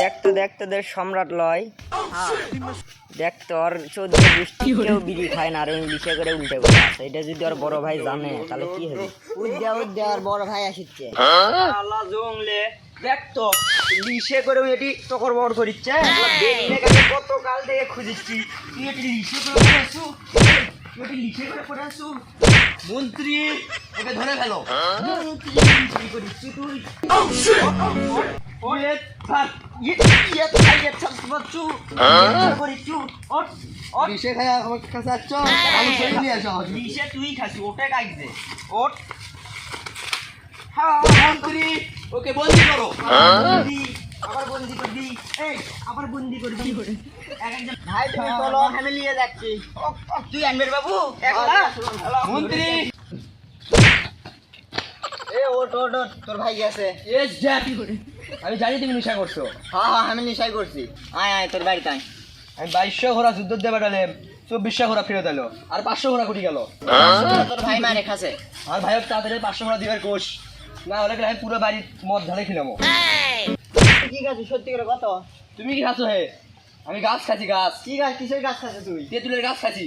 দেখ তো দেখ তোদের সম্রাট লয়। দেখ তো ওর চোদ্দ গোষ্ঠী কেউ বিড়ি খায় না আর ওই লিখে করে উল্টে আছে এটা যদি ওর বড় ভাই জানে তাহলে কি হবে? উদ্যা উদ্যা আর বড় ভাই আসিচ্ছে। আল্লাহ জংলে দেখ তো করে এটি তকর বড় করিচ্ছে। কাছে থেকে খুঁজিচ্ছি তুই এটি লিসে করে এটি পড়াছু মন্ত্রী ওকে ধরে ফেলো। মন্ত্রী তুই। ইয়ে ইয়ে হ্যাঁ ওকে বন্দি করো আবার বন্দি করবি এই আবার বন্দি করবি এক একজন ভাই মন্ত্রী ওট ওট ওট, তোর ভাই গেছে। আমি জানি তুমি নেশা করছ। হ্যাঁ হ্যাঁ আমি নেশাই করছি। আয় আয় তোর বাড়িতে আয়। আমি বাইশশো ঘোড়া যুদ্ধ দিয়ে পাঠালাম চব্বিশশো ঘোড়া ফেরত এলো আর পাঁচশো ঘোড়া কুটি গেল। তোর ভাই মারে খাসে। আর ভাইয়ের তাড়াতাড়ি পাঁচশো ঘোড়া দিবার কোষ। না হলে আমি পুরো বাড়ির মদ ঢালে খিলামো কি গাছ সত্যি করে কত? তুমি কি খাচ্ছ হে? আমি গাছ খাচ্ছি গাছ। কি গাছ? কিসের গাছ খাসে তুই? তেঁতুলের গাছ খাচ্ছি।